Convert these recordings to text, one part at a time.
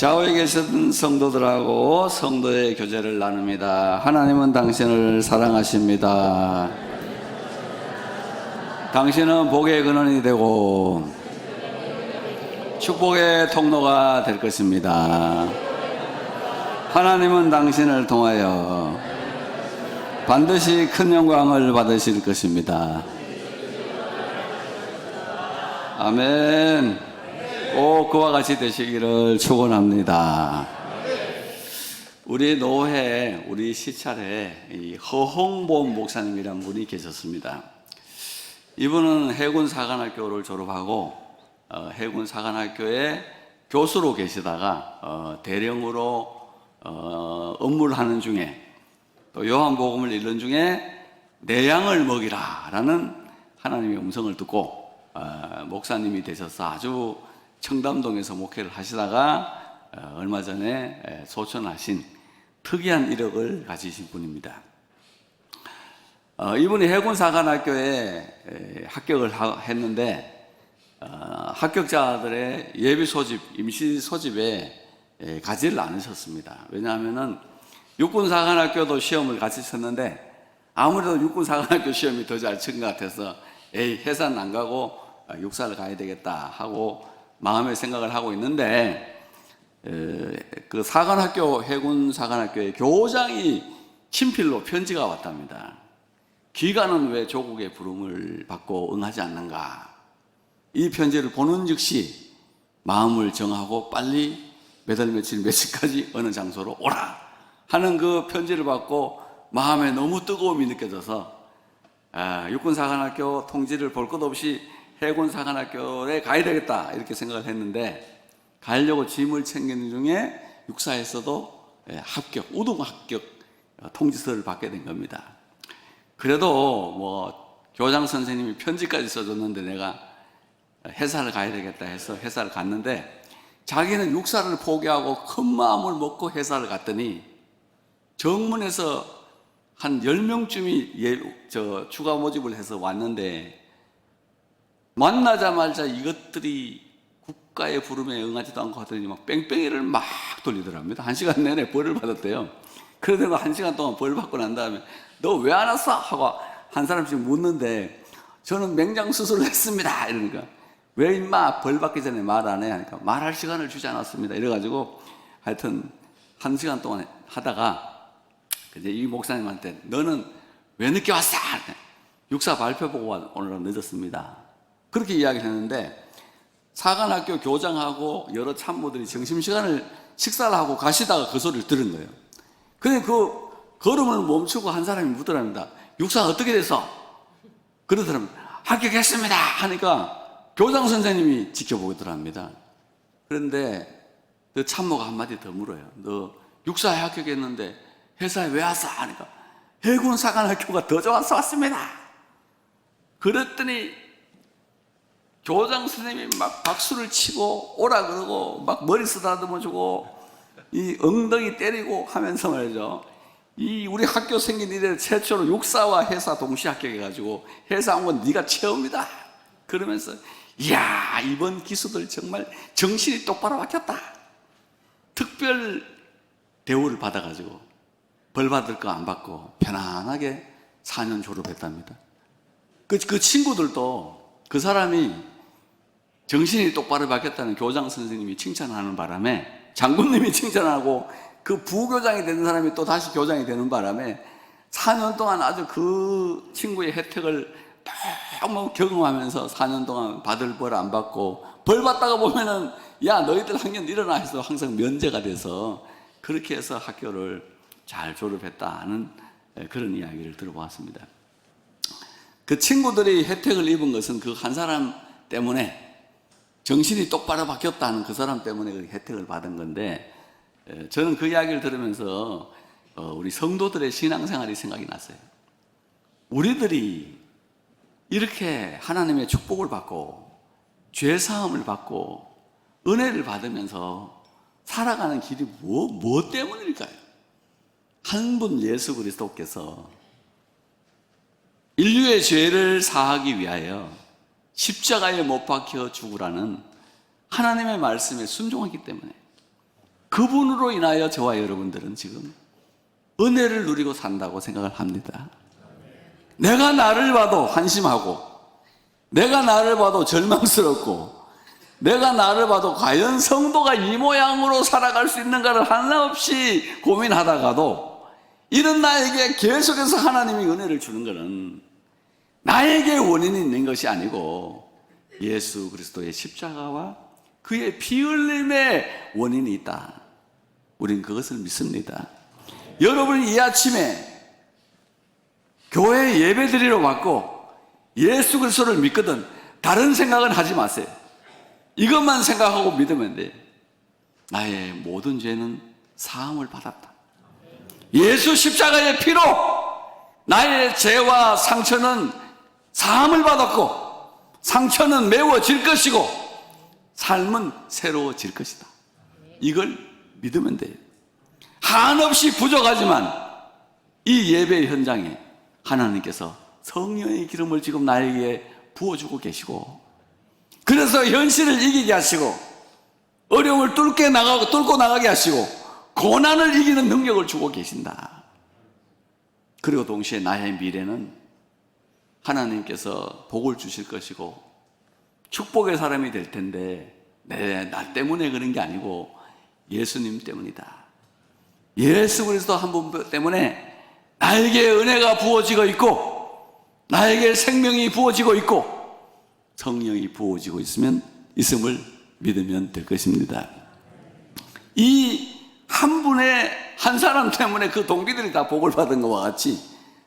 좌우에 계신 성도들하고 성도의 교제를 나눕니다. 하나님은 당신을 사랑하십니다. 당신은 복의 근원이 되고 축복의 통로가 될 것입니다. 하나님은 당신을 통하여 반드시 큰 영광을 받으실 것입니다. 아멘. 꼭 그와 같이 되시기를 축원합니다. 우리 노회, 우리 시찰에 이 허홍범 목사님이란 분이 계셨습니다. 이분은 해군 사관학교를 졸업하고 어, 해군 사관학교에 교수로 계시다가 어, 대령으로 어, 업무를 하는 중에 또 요한복음을 읽는 중에 내 양을 먹이라라는 하나님의 음성을 듣고 어, 목사님이 되셔서 아주 청담동에서 목회를 하시다가 어, 얼마 전에 에, 소천하신 특이한 이력을 가지신 분입니다. 어, 이분이 해군사관학교에 에, 합격을 하- 했는데 어, 합격자들의 예비 소집, 임시 소집에 에, 가지를 않으셨습니다. 왜냐하면은 육군사관학교도 시험을 같이 쳤는데 아무래도 육군사관학교 시험이 더 잘 친 것 같아서 에이 해산 안 가고 어, 육사를 가야 되겠다 하고 마음의 생각을 하고 있는데 에, 그 사관학교 해군 사관학교의 교장이 친필로 편지가 왔답니다. 귀가는 왜 조국의 부름을 받고 응하지 않는가? 이 편지를 보는 즉시 마음을 정하고 빨리 몇월 며칠 며칠까지 어느 장소로 오라 하는 그 편지를 받고 마음에 너무 뜨거움이 느껴져서 아, 육군사관학교 통지를 볼 것 없이 해군사관학교에 가야 되겠다 이렇게 생각을 했는데 가려고 짐을 챙기는 중에 육사에서도 예, 합격, 우등 합격 어, 통지서를 받게 된 겁니다. 그래도 뭐 교장 선생님이 편지까지 써줬는데 내가 회사를 가야 되겠다 해서 회사를 갔는데 자기는 육사를 포기하고 큰 마음을 먹고 회사를 갔더니 정문에서 한 10명쯤이 예, 저 추가 모집을 해서 왔는데 만나자마자 이것들이 국가의 부름에 응하지도 않고 하더니 막 뺑뺑이를 막 돌리더랍니다. 한 시간 내내 벌을 받았대요. 그러다가 한 시간 동안 벌 받고 난 다음에 너 왜 안 왔어? 하고 한 사람씩 묻는데 저는 맹장 수술을 했습니다. 이러니까 왜 임마 벌 받기 전에 말 안 해? 하니까 말할 시간을 주지 않았습니다. 이래가지고 하여튼 한 시간 동안 하다가 이제 이 목사님한테 너는 왜 늦게 왔어? 육사 발표 보고 와- 오늘은 늦었습니다. 그렇게 이야기를 했는데 사관학교 교장하고 여러 참모들이 점심시간을 식사를 하고 가시다가 그 소리를 들은 거예요. 근데 그 걸음을 멈추고 한 사람이 묻더랍니다. 육사 어떻게 됐어? 그러더랍니다. 합격했습니다. 하니까 교장 선생님이 지켜보더랍니다. 그런데 그 참모가 한마디 더 물어요. 너 육사에 합격했는데 회사에 왜 왔어? 하니까 해군 사관학교가 더 좋아서 왔습니다. 그랬더니 교장 선생님이 막 박수를 치고 오라 그러고 막 머리 쓰다듬어 주고 이 엉덩이 때리고 하면서 말이죠. 이 우리 학교 생긴 이래 최초로 육사와 해사 동시 합격해가지고 해사 온 건 네가 처음이다. 그러면서 이야 이번 기수들 정말 정신이 똑바로 박혔다. 특별 대우를 받아가지고 벌 받을 거 안 받고 편안하게 4년 졸업했답니다. 그, 그 친구들도 그 사람이 정신이 똑바로 바뀌었다는 교장 선생님이 칭찬하는 바람에 장군님이 칭찬하고 그 부교장이 되는 사람이 또 다시 교장이 되는 바람에 4년 동안 아주 그 친구의 혜택을 너무 경험하면서 4년 동안 받을 벌 안 받고 벌 받다가 보면은 야 너희들 학년 일어나 해서 항상 면제가 돼서 그렇게 해서 학교를 잘 졸업했다는 그런 이야기를 들어보았습니다. 그 친구들이 혜택을 입은 것은 그 한 사람 때문에 정신이 똑바로 바뀌었다는 그 사람 때문에 그 혜택을 받은 건데 에, 저는 그 이야기를 들으면서 어, 우리 성도들의 신앙생활이 생각이 났어요. 우리들이 이렇게 하나님의 축복을 받고 죄 사함을 받고 은혜를 받으면서 살아가는 길이 뭐, 뭐 때문일까요? 한 분 예수 그리스도께서 인류의 죄를 사하기 위하여 십자가에 못 박혀 죽으라는 하나님의 말씀에 순종하기 때문에 그분으로 인하여 저와 여러분들은 지금 은혜를 누리고 산다고 생각을 합니다. 내가 나를 봐도 한심하고, 내가 나를 봐도 절망스럽고, 내가 나를 봐도 과연 성도가 이 모양으로 살아갈 수 있는가를 하나없이 고민하다가도 이런 나에게 계속해서 하나님이 은혜를 주는 것은 나에게 원인이 있는 것이 아니고 예수 그리스도의 십자가와 그의 피 흘림의 원인이 있다. 우린 그것을 믿습니다. 여러분이 이 아침에 교회 예배 드리러 왔고 예수 그리스도를 믿거든 다른 생각은 하지 마세요. 이것만 생각하고 믿으면 돼. 나의 모든 죄는 사함을 받았다. 예수 십자가의 피로 나의 죄와 상처는 사함을 받았고 상처는 메워질 것이고 삶은 새로워질 것이다. 이걸 믿으면 돼요. 한없이 부족하지만 이 예배 현장에 하나님께서 성령의 기름을 지금 나에게 부어주고 계시고 그래서 현실을 이기게 하시고 어려움을 뚫게 나가고 뚫고 나가게 하시고 고난을 이기는 능력을 주고 계신다. 그리고 동시에 나의 미래는 하나님께서 복을 주실 것이고 축복의 사람이 될 텐데 내 나 때문에 그런 게 아니고 예수님 때문이다. 예수 그리스도 한 분 때문에 나에게 은혜가 부어지고 있고 나에게 생명이 부어지고 있고 성령이 부어지고 있으면 있음을 믿으면 될 것입니다. 이 한 분의 한 사람 때문에 그 동기들이 다 복을 받은 것과 같이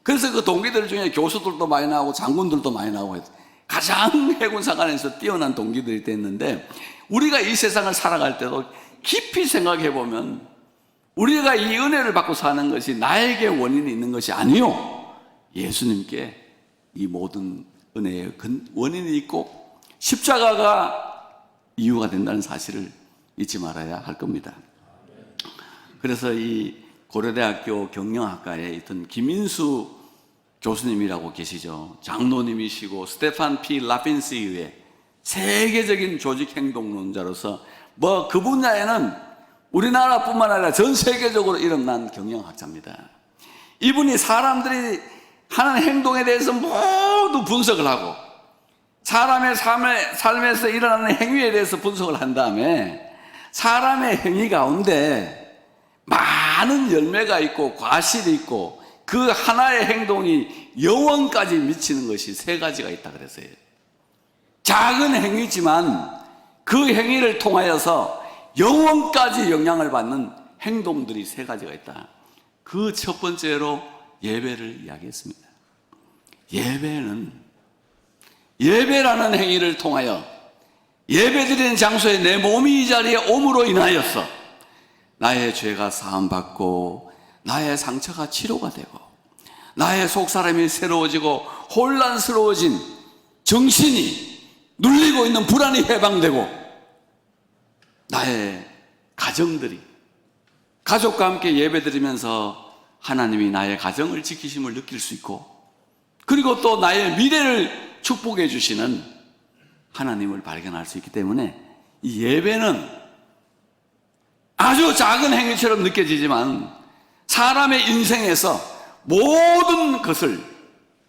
그래서 그 동기들 중에 교수들도 많이 나오고 장군들도 많이 나오고 가장 해군사관에서 뛰어난 동기들이 됐는데 우리가 이 세상을 살아갈 때도 깊이 생각해 보면 우리가 이 은혜를 받고 사는 것이 나에게 원인이 있는 것이 아니요 예수님께 이 모든 은혜의 근- 원인이 있고 십자가가 이유가 된다는 사실을 잊지 말아야 할 겁니다. 그래서 이 고려대학교 경영학과에 있던 김인수 교수님이라고 계시죠. 장로님이시고 스테판 피 라핀스의 세계적인 조직 행동론자로서 뭐 그 분야에는 우리나라뿐만 아니라 전 세계적으로 일어난 경영학자입니다. 이분이 사람들이 하는 행동에 대해서 모두 분석을 하고 사람의 삶에, 삶에서 일어나는 행위에 대해서 분석을 한 다음에 사람의 행위 가운데 많은 열매가 있고 과실이 있고 그 하나의 행동이 영원까지 미치는 것이 세 가지가 있다 그랬어요. 작은 행위지만 그 행위를 통하여서 영원까지 영향을 받는 행동들이 세 가지가 있다. 그 첫 번째로 예배를 이야기했습니다. 예배는 예배라는 행위를 통하여 예배드리는 장소에 내 몸이 이 자리에 옴으로 인하여서 나의 죄가 사함받고 나의 상처가 치료가 되고 나의 속사람이 새로워지고 혼란스러워진 정신이 눌리고 있는 불안이 해방되고 나의 가정들이 가족과 함께 예배드리면서 하나님이 나의 가정을 지키심을 느낄 수 있고 그리고 또 나의 미래를 축복해 주시는 하나님을 발견할 수 있기 때문에 이 예배는 아주 작은 행위처럼 느껴지지만 사람의 인생에서 모든 것을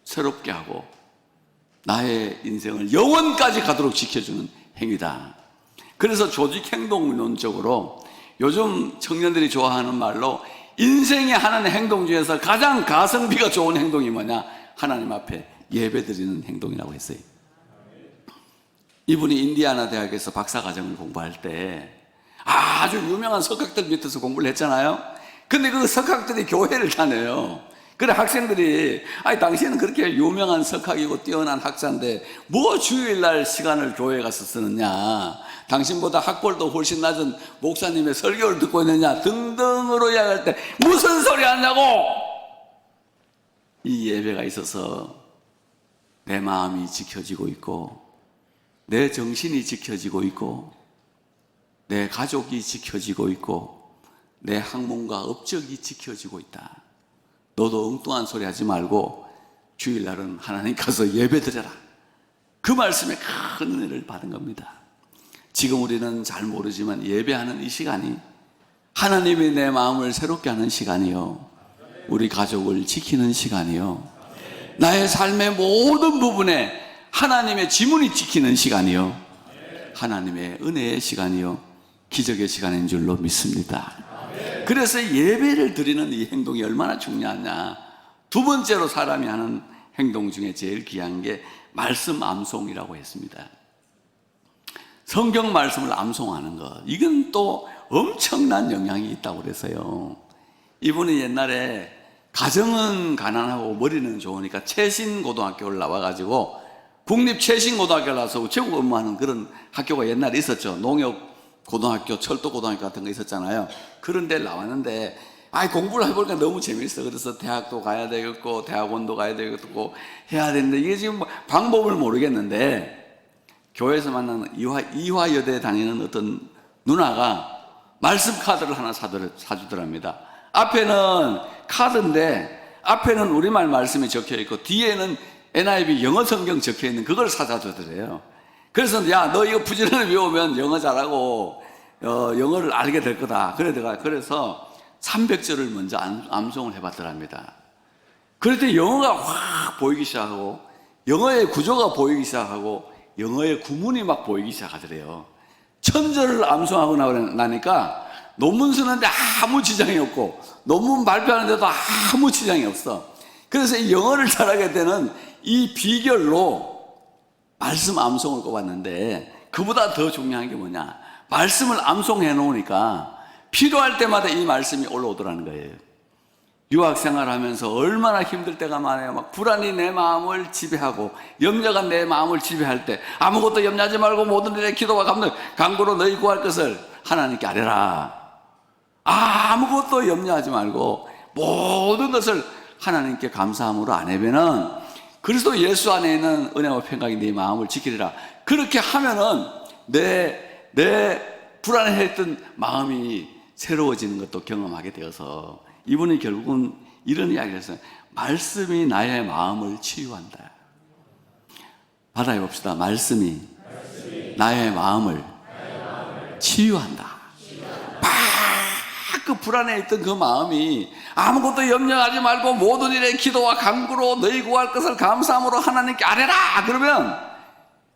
새롭게 하고 나의 인생을 영원까지 가도록 지켜주는 행위다. 그래서 조직 행동론적으로 요즘 청년들이 좋아하는 말로 인생에 하는 행동 중에서 가장 가성비가 좋은 행동이 뭐냐? 하나님 앞에 예배 드리는 행동이라고 했어요. 이분이 인디아나 대학에서 박사과정을 공부할 때 아주 유명한 석학들 밑에서 공부를 했잖아요. 근데 그 석학들이 교회를 다녀요. 그래 학생들이 아니 당신은 그렇게 유명한 석학이고 뛰어난 학자인데 뭐 주일날 시간을 교회에 가서 쓰느냐 당신보다 학벌도 훨씬 낮은 목사님의 설교를 듣고 있느냐 등등으로 이야기할 때 무슨 소리 하냐고 이 예배가 있어서 내 마음이 지켜지고 있고 내 정신이 지켜지고 있고 내 가족이 지켜지고 있고 내 학문과 업적이 지켜지고 있다. 너도 엉뚱한 소리 하지 말고 주일날은 하나님 가서 예배 드려라. 그 말씀에 큰 은혜를 받은 겁니다. 지금 우리는 잘 모르지만 예배하는 이 시간이 하나님이 내 마음을 새롭게 하는 시간이요. 우리 가족을 지키는 시간이요. 나의 삶의 모든 부분에 하나님의 지문이 지키는 시간이요. 하나님의 은혜의 시간이요. 기적의 시간인 줄로 믿습니다. 그래서 예배를 드리는 이 행동이 얼마나 중요하냐. 두 번째로 사람이 하는 행동 중에 제일 귀한 게 말씀 암송이라고 했습니다. 성경 말씀을 암송하는 것. 이건 또 엄청난 영향이 있다고 그래서요. 이분이 옛날에 가정은 가난하고 머리는 좋으니까 최신 고등학교를 나와가지고 국립 최신 고등학교를 나와서 우체국 업무하는 그런 학교가 옛날에 있었죠. 농협 고등학교, 철도 고등학교 같은 거 있었잖아요. 그런 데 나왔는데 아 공부를 해보니까 너무 재밌어. 그래서 대학도 가야 되겠고 대학원도 가야 되겠고 해야 되는데 이게 지금 뭐 방법을 모르겠는데 교회에서 만나는 이화, 이화여대에 다니는 어떤 누나가 말씀 카드를 하나 사들, 사주더랍니다. 앞에는 카드인데 앞에는 우리말 말씀이 적혀 있고 뒤에는 NIV 영어 성경 적혀 있는 그걸 사다 주더래요. 그래서 야 너 이거 부지런히 외우면 영어 잘하고 어, 영어를 알게 될 거다. 그래 내가 그래서 300절을 먼저 암, 암송을 해봤더랍니다. 그랬더니 영어가 확 보이기 시작하고 영어의 구조가 보이기 시작하고 영어의 구문이 막 보이기 시작하더래요. 천절을 암송하고 나니까 논문 쓰는데 아무 지장이 없고 논문 발표하는데도 아무 지장이 없어. 그래서 이 영어를 잘하게 되는 이 비결로 말씀 암송을 꼽았는데 그보다 더 중요한 게 뭐냐? 말씀을 암송해 놓으니까 필요할 때마다 이 말씀이 올라오더라는 거예요. 유학 생활하면서 얼마나 힘들 때가 많아요. 막 불안이 내 마음을 지배하고 염려가 내 마음을 지배할 때 아무것도 염려하지 말고 모든 일에 기도와 감동, 강구로 너희 구할 것을 하나님께 아뢰라. 아무것도 염려하지 말고 모든 것을 하나님께 감사함으로 아내면은 그리스도 예수 안에 있는 은혜와 평강이 네 마음을 지키리라. 그렇게 하면은 내, 내 불안해했던 마음이 새로워지는 것도 경험하게 되어서 이분이 결국은 이런 이야기를 했어요. 말씀이 나의 마음을 치유한다. 받아해 봅시다. 말씀이, 나의 마음을, 치유한다. 막 그 불안해 있던 그 마음이 아무것도 염려하지 말고 모든 일에 기도와 간구로 너희 구할 것을 감사함으로 하나님께 아뢰라. 그러면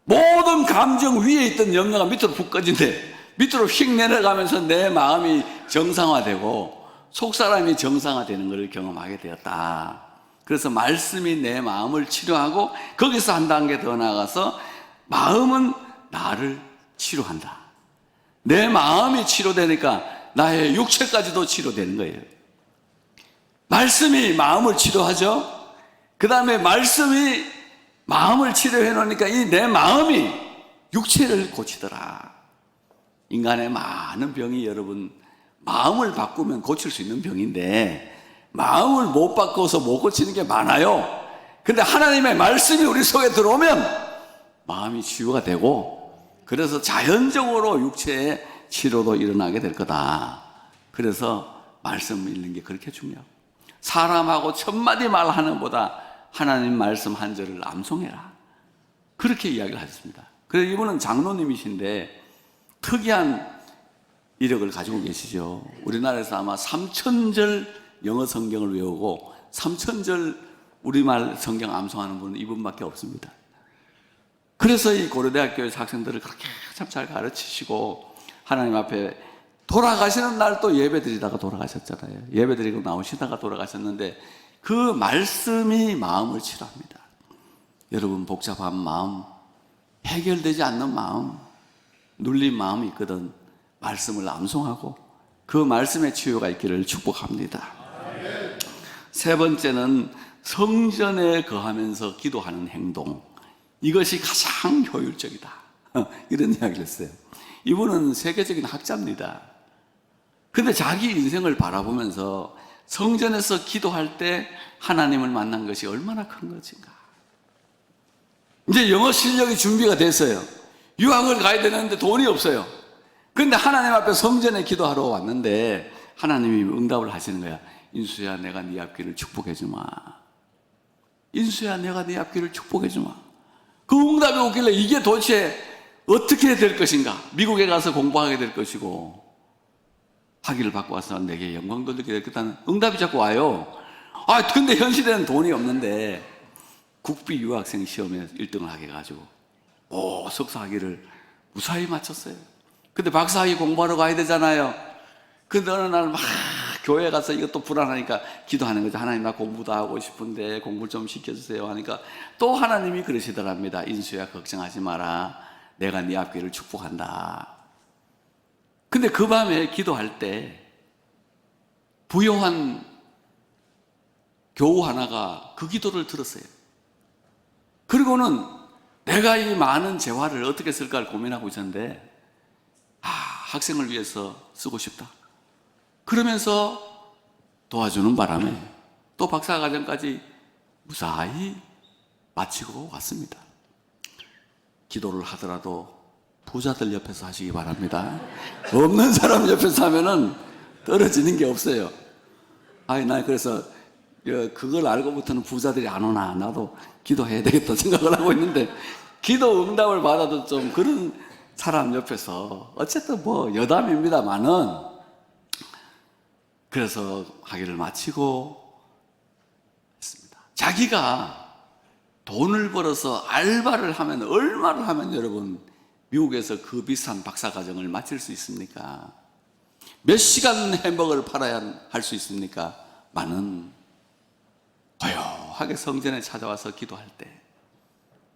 모든 감정 위에 있던 염려가 밑으로 푹 꺼진대. 밑으로 휙 내려가면서 내 마음이 정상화되고 속 사람이 정상화되는 것을 경험하게 되었다. 그래서 말씀이 내 마음을 치료하고 거기서 한 단계 더 나아가서 마음은 나를 치료한다. 내 마음이 치료되니까 나의 육체까지도 치료되는 거예요. 말씀이 마음을 치료하죠. 그 다음에 말씀이 마음을 치료해 놓으니까 이 내 마음이 육체를 고치더라. 인간의 많은 병이 여러분 마음을 바꾸면 고칠 수 있는 병인데 마음을 못 바꿔서 못 고치는 게 많아요. 근데 하나님의 말씀이 우리 속에 들어오면 마음이 치유가 되고 그래서 자연적으로 육체의 치료도 일어나게 될 거다. 그래서 말씀 읽는 게 그렇게 중요하고 사람하고 천마디 말하는 것보다 하나님 말씀 한 절을 암송해라. 그렇게 이야기를 하셨습니다. 그래서 이분은 장로님이신데 특이한 이력을 가지고 계시죠. 우리나라에서 아마 3천절 영어 성경을 외우고 3천절 우리말 성경 암송하는 분은 이분밖에 없습니다. 그래서 이 고려대학교에서 학생들을 그렇게 참 잘 가르치시고 하나님 앞에 돌아가시는 날 또 예배 드리다가 돌아가셨잖아요. 예배 드리고 나오시다가 돌아가셨는데 그 말씀이 마음을 치료합니다. 여러분 복잡한 마음, 해결되지 않는 마음, 눌린 마음이 있거든 말씀을 암송하고 그 말씀의 치유가 있기를 축복합니다. 세 번째는 성전에 거하면서 기도하는 행동. 이것이 가장 효율적이다. 이런 이야기를 했어요. 이분은 세계적인 학자입니다. 근데 자기 인생을 바라보면서 성전에서 기도할 때 하나님을 만난 것이 얼마나 큰 것인가. 이제 영어 실력이 준비가 됐어요. 유학을 가야 되는데 돈이 없어요. 근데 하나님 앞에 성전에 기도하러 왔는데 하나님이 응답을 하시는 거야. 인수야, 내가 네 앞길을 축복해 주마. 인수야, 내가 네 앞길을 축복해 주마. 그 응답이 오길래 이게 도대체 어떻게 될 것인가? 미국에 가서 공부하게 될 것이고, 학위를 받고 와서 내게 영광 돌리게 되겠다는 응답이 자꾸 와요. 아, 근데 현실에는 돈이 없는데 국비 유학생 시험에 1등을 하게 해가지고 오, 석사 학위를 무사히 마쳤어요. 근데 박사 학위 공부하러 가야 되잖아요. 근데 어느 날 막 교회 가서 이것도 불안하니까 기도하는 거죠. 하나님 나 공부도 하고 싶은데 공부를 좀 시켜주세요 하니까 또 하나님이 그러시더랍니다. 인수야 걱정하지 마라. 내가 네 앞길을 축복한다. 근데 그 밤에 기도할 때 부요한 교우 하나가 그 기도를 들었어요. 그리고는 내가 이 많은 재화를 어떻게 쓸까를 고민하고 있었는데, 아, 학생을 위해서 쓰고 싶다. 그러면서 도와주는 바람에 또 박사과정까지 무사히 마치고 왔습니다. 기도를 하더라도 부자들 옆에서 하시기 바랍니다. 없는 사람 옆에서 하면은 떨어지는 게 없어요. 아니, 나 그래서 어, 그걸 알고부터는 부자들이 안 오나 나도 기도해야 되겠다 생각을 하고 있는데 기도 응답을 받아도 좀 그런 사람 옆에서 어쨌든 뭐 여담입니다만은 그래서 학위를 마치고 했습니다. 자기가 돈을 벌어서 알바를 하면 얼마를 하면 여러분 미국에서 그 비싼 박사 과정을 마칠 수 있습니까? 몇 시간 햄버거를 팔아야 할 수 있습니까? 많은 고요하게 성전에 찾아와서 기도할 때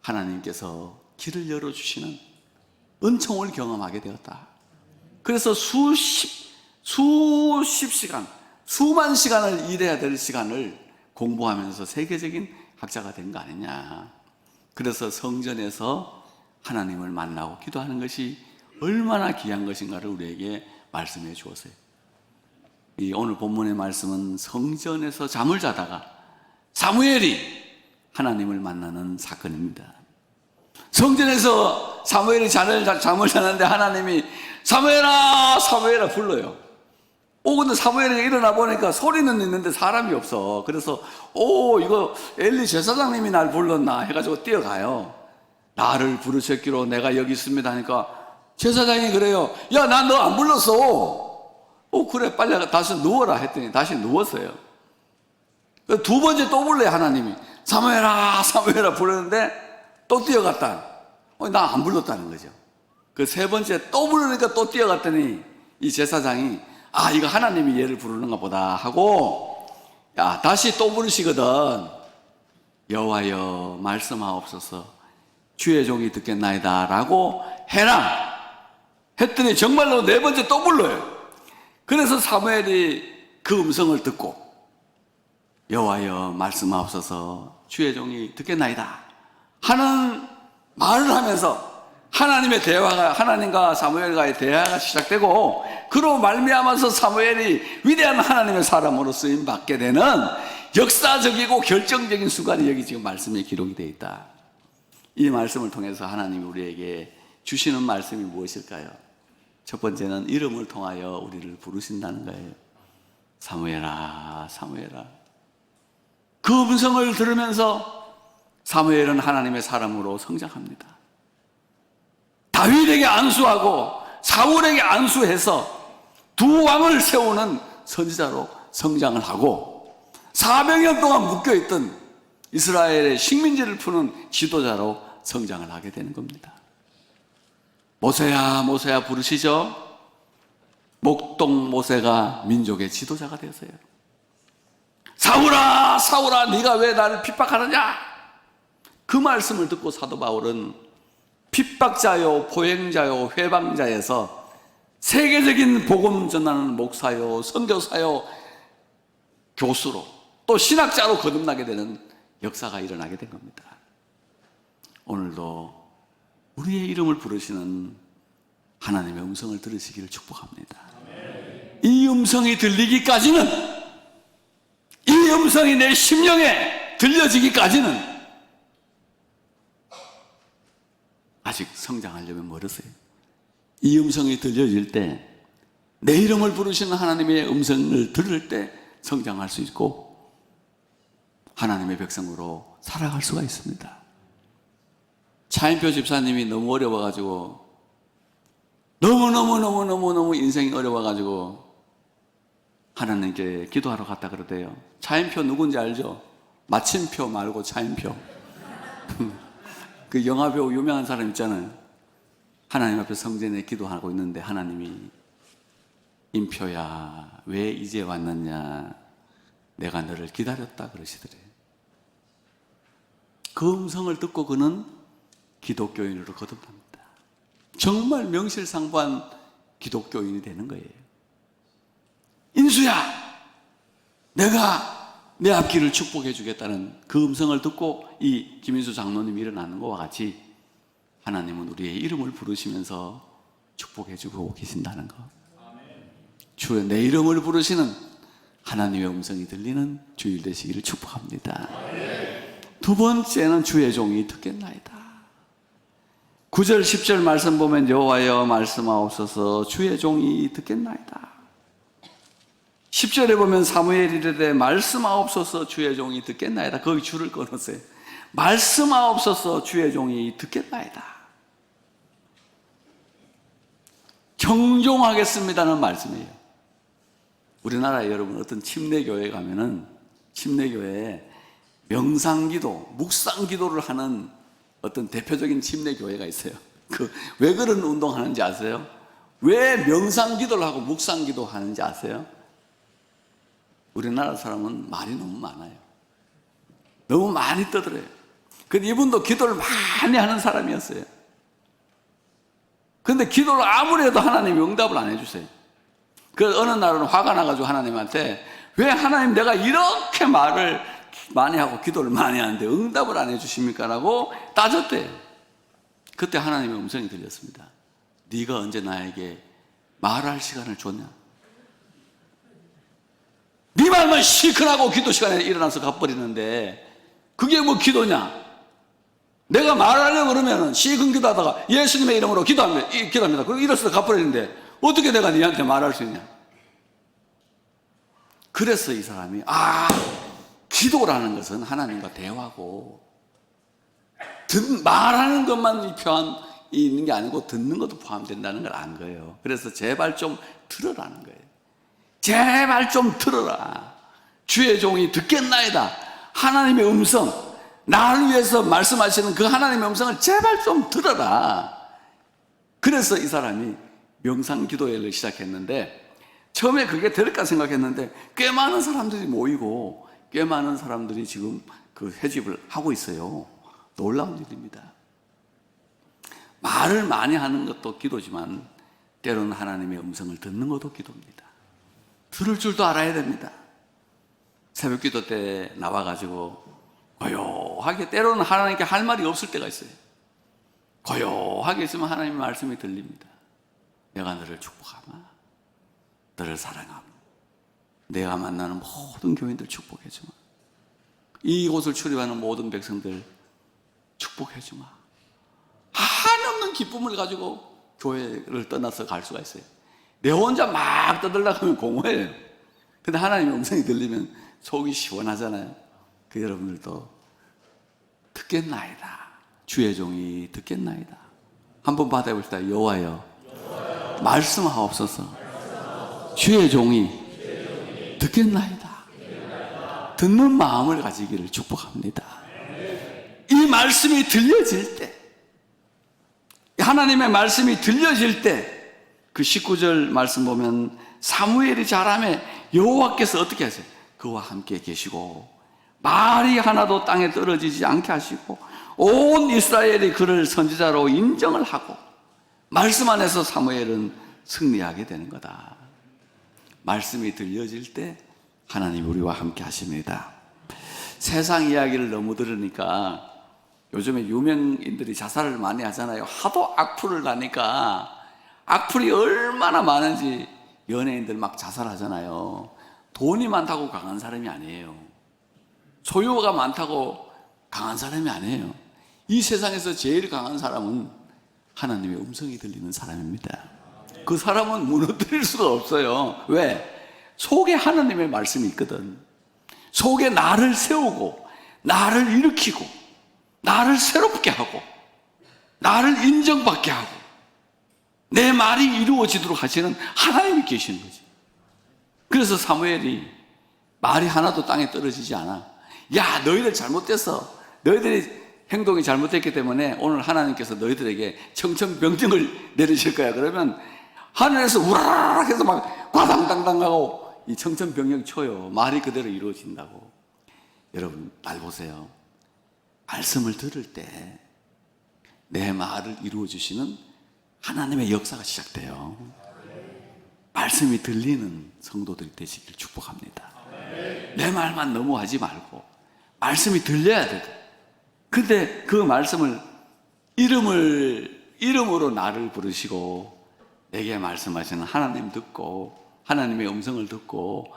하나님께서 길을 열어주시는 은총을 경험하게 되었다. 그래서 수십, 수십 시간, 수만 시간을 일해야 될 시간을 공부하면서 세계적인 학자가 된 거 아니냐. 그래서 성전에서 하나님을 만나고 기도하는 것이 얼마나 귀한 것인가를 우리에게 말씀해 주었어요. 이 오늘 본문의 말씀은 성전에서 잠을 자다가 사무엘이 하나님을 만나는 사건입니다. 성전에서 사무엘이 잠을, 자는데 하나님이 사무엘아, 사무엘아 불러요. 오, 근데 사무엘이 일어나 보니까 소리는 있는데 사람이 없어. 그래서, 오, 이거 엘리 제사장님이 날 불렀나 해가지고 뛰어가요. 나를 부르셨기로 내가 여기 있습니다 하니까 제사장이 그래요. 야, 난너안 불렀어. 오, 그래, 빨리 다시 누워라 했더니 다시 누웠어요. 두 번째 또 불러요, 하나님이. 사무엘아, 사무엘아 부르는데 또 뛰어갔다. 어, 나 안 불렀다는 거죠. 그 세 번째 또 부르니까 또 뛰어갔더니 이 제사장이 아, 이거 하나님이 얘를 부르는가 보다 하고 야, 다시 또 부르시거든. 여호와여 말씀하옵소서 주의 종이 듣겠나이다 라고 해라 했더니 정말로 네 번째 또 불러요. 그래서 사무엘이 그 음성을 듣고 여호와여 말씀하옵소서 주의 종이 듣겠나이다 하는 말을 하면서 하나님의 대화가 하나님과 사무엘과의 대화가 시작되고 그로 말미암아서 사무엘이 위대한 하나님의 사람으로 쓰임 받게 되는 역사적이고 결정적인 순간이 여기 지금 말씀에 기록이 되어 있다. 이 말씀을 통해서 하나님이 우리에게 주시는 말씀이 무엇일까요? 첫 번째는 이름을 통하여 우리를 부르신다는 거예요. 사무엘아, 사무엘아. 그 음성을 들으면서 사무엘은 하나님의 사람으로 성장합니다. 다윗에게 안수하고 사울에게 안수해서 두 왕을 세우는 선지자로 성장을 하고 400년 동안 묶여있던 이스라엘의 식민지를 푸는 지도자로 성장을 하게 되는 겁니다. 모세야, 모세야 부르시죠? 목동 모세가 민족의 지도자가 되었어요. 사울아, 사울아, 네가 왜 나를 핍박하느냐? 그 말씀을 듣고 사도 바울은 핍박자요, 보행자요, 회방자에서 세계적인 복음 전하는 목사요, 선교사요, 교수로 또 신학자로 거듭나게 되는 역사가 일어나게 된 겁니다. 오늘도 우리의 이름을 부르시는 하나님의 음성을 들으시기를 축복합니다. 이 음성이 들리기까지는 이 음성이 내 심령에 들려지기까지는 아직 성장하려면 멀었어요. 이 음성이 들려질 때, 내 이름을 부르시는 하나님의 음성을 들을 때 성장할 수 있고, 하나님의 백성으로 살아갈 수가 있습니다. 차인표 집사님이 너무 어려워가지고, 너무너무너무너무너무 인생이 어려워가지고, 하나님께 기도하러 갔다 그러대요. 차인표 누군지 알죠? 마침표 말고 차인표. 그 영화배우 유명한 사람 있잖아요. 하나님 앞에 성전에 기도하고 있는데 하나님이 인표야 왜 이제 왔느냐 내가 너를 기다렸다 그러시더래요. 그 음성을 듣고 그는 기독교인으로 거듭납니다. 정말 명실상부한 기독교인이 되는 거예요. 인수야, 내가 내 앞길을 축복해 주겠다는 그 음성을 듣고 이 김인수 장로님이 일어나는 것과 같이 하나님은 우리의 이름을 부르시면서 축복해 주고 계신다는 것. 주의 내 이름을 부르시는 하나님의 음성이 들리는 주일 되시기를 축복합니다. 두 번째는 주의 종이 듣겠나이다. 9절 10절 말씀 보면 여호와여 말씀하옵소서 주의 종이 듣겠나이다. 10절에 보면 사무엘이 이르되 말씀하옵소서 주의 종이 듣겠나이다. 거기 줄을 끊었어요. 말씀하옵소서 주의 종이 듣겠나이다. 경종하겠습니다는 말씀이에요. 우리나라에 여러분 어떤 침례교회 가면은 침례교회에 명상기도, 묵상기도를 하는 어떤 대표적인 침례교회가 있어요. 그 왜 그런 운동하는지 아세요? 왜 명상기도를 하고 묵상기도 하는지 아세요? 우리나라 사람은 말이 너무 많아요. 너무 많이 떠들어요. 근데 이분도 기도를 많이 하는 사람이었어요. 근데 기도를 아무리 해도 하나님이 응답을 안 해주세요. 그 어느 날은 화가 나가지고 하나님한테 왜 하나님 내가 이렇게 말을 많이 하고 기도를 많이 하는데 응답을 안 해주십니까? 라고 따졌대요. 그때 하나님의 음성이 들렸습니다. 네가 언제 나에게 말할 시간을 줬냐? 네 말만 시큰하고 기도 시간에 일어나서 가버리는데 그게 뭐 기도냐? 내가 말하려고 그러면은 시큰 기도하다가 예수님의 이름으로 기도합니다. 이- 기도합니다. 그리고 일어서서 가버리는데 어떻게 내가 네한테 말할 수 있냐? 그래서 이 사람이 아 기도라는 것은 하나님과 대화고 듣, 말하는 것만 표한 있는 게 아니고 듣는 것도 포함된다는 걸 안 거예요. 그래서 제발 좀 들으라는 거예요. 제발 좀 들어라. 주의 종이 듣겠나이다. 하나님의 음성, 나를 위해서 말씀하시는 그 하나님의 음성을 제발 좀 들어라. 그래서 이 사람이 명상 기도회를 시작했는데 처음에 그게 될까 생각했는데 꽤 많은 사람들이 모이고 꽤 많은 사람들이 지금 그 회집을 하고 있어요. 놀라운 일입니다. 말을 많이 하는 것도 기도지만 때로는 하나님의 음성을 듣는 것도 기도입니다. 들을 줄도 알아야 됩니다. 새벽 기도 때 나와가지고 고요하게 때로는 하나님께 할 말이 없을 때가 있어요. 고요하게 있으면 하나님의 말씀이 들립니다. 내가 너를 축복하마. 너를 사랑하마. 내가 만나는 모든 교인들 축복해주마. 이곳을 출입하는 모든 백성들 축복해주마. 한없는 기쁨을 가지고 교회를 떠나서 갈 수가 있어요. 내 혼자 막 떠들려가면 공허해요. 근데 하나님의 음성이 들리면 속이 시원하잖아요. 그 여러분들도 듣겠나이다. 주의 종이 듣겠나이다. 한번 받아봅시다. 여호와여 말씀하옵소서. 주의 종이 듣겠나이다. 듣는 마음을 가지기를 축복합니다. 이 말씀이 들려질 때, 하나님의 말씀이 들려질 때, 그 19절 말씀 보면 사무엘이 자라매 여호와께서 어떻게 하세요? 그와 함께 계시고 말이 하나도 땅에 떨어지지 않게 하시고 온 이스라엘이 그를 선지자로 인정을 하고 말씀 안에서 사무엘은 승리하게 되는 거다. 말씀이 들려질 때 하나님 우리와 함께 하십니다. 세상 이야기를 너무 들으니까 요즘에 유명인들이 자살을 많이 하잖아요. 하도 악플을 다니까 악플이 얼마나 많은지 연예인들 막 자살하잖아요. 돈이 많다고 강한 사람이 아니에요. 소유가 많다고 강한 사람이 아니에요. 이 세상에서 제일 강한 사람은 하나님의 음성이 들리는 사람입니다. 그 사람은 무너뜨릴 수가 없어요. 왜? 속에 하나님의 말씀이 있거든. 속에 나를 세우고, 나를 일으키고, 나를 새롭게 하고, 나를 인정받게 하고, 내 말이 이루어지도록 하시는 하나님이 계시는 거지. 그래서 사무엘이 말이 하나도 땅에 떨어지지 않아. 야, 너희들 잘못됐어. 너희들이 행동이 잘못됐기 때문에 오늘 하나님께서 너희들에게 청천병증을 내리실 거야. 그러면 하늘에서 우라락 해서 막 과당당당하고 이 청천병력 쳐요. 말이 그대로 이루어진다고. 여러분, 날 보세요. 말씀을 들을 때 내 말을 이루어 주시는 하나님의 역사가 시작돼요. 말씀이 들리는 성도들이 되시길 축복합니다. 내 말만 너무 하지 말고 말씀이 들려야 돼. 근데 그 말씀을 이름을 이름으로 나를 부르시고 내게 말씀하시는 하나님 듣고 하나님의 음성을 듣고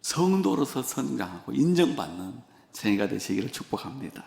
성도로서 성장하고 인정받는 생애가 되시기를 축복합니다.